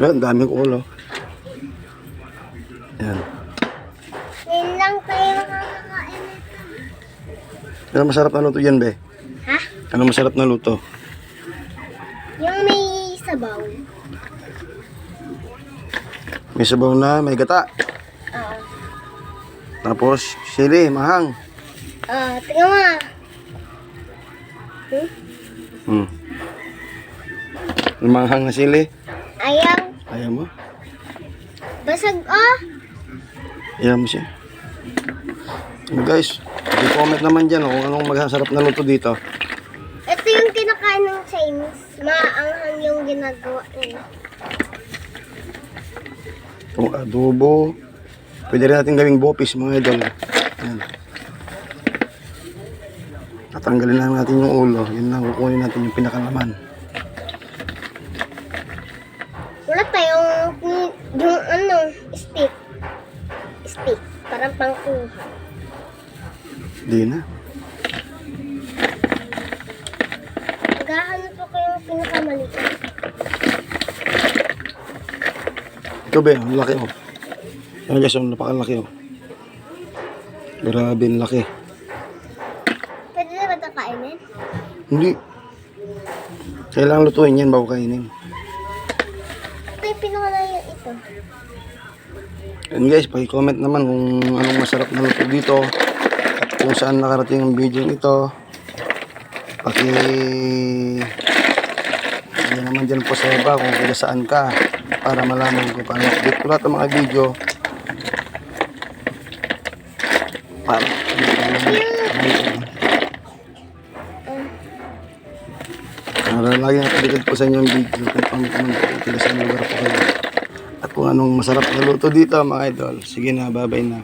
Yan, daming ulo. Yan. Ngayon lang tayo makakakain nito. Ano masarap na luto yan, be? Ha? Ano masarap na luto? Yung may sabaw. May sabaw na, may gata. Oo. Tapos, sili, mahang. Ah, tingnan mo. Hmm? Hmm. May Manghang na sili. Ayaw. Ayaw mo? Basag, oh. Ayaw mo siya. Guys, i-comment naman dyan oh, kung anong masarap na luto dito. Ito yung kinakain ng Chinese. Maanghang yung ginagawa nila. Kung adobo. Pwede rin natin gawing bopis mga idol. Yan. Tatanggalin lang natin yung ulo. Yun lang, kukunin natin yung pinakalaman. Wala tayong yung ano, stick. Stick. Parang pangkuha. Di na. Maghahanap ako yung pinakamaliit. Ito ba, ang laki oh. Yan guys, ang napakalaki oh. Grabe, ang laki. Pwede na ba ito kainin? Hindi. Kailangan lutuin yan bago kainin. Pinakamaliit ito. And guys, paki-comment naman kung anong masarap na luto dito at kung saan nakarating ang video ito. Paki Yan naman dyan po sa iba kung kaya saan ka para malaman kung paano update ko lahat ng mga video para para lagi nakalikat po sa inyo ang video kung paano po kung saan lugar po kayo. At kung anong masarap na luto dito mga idol sige na bye na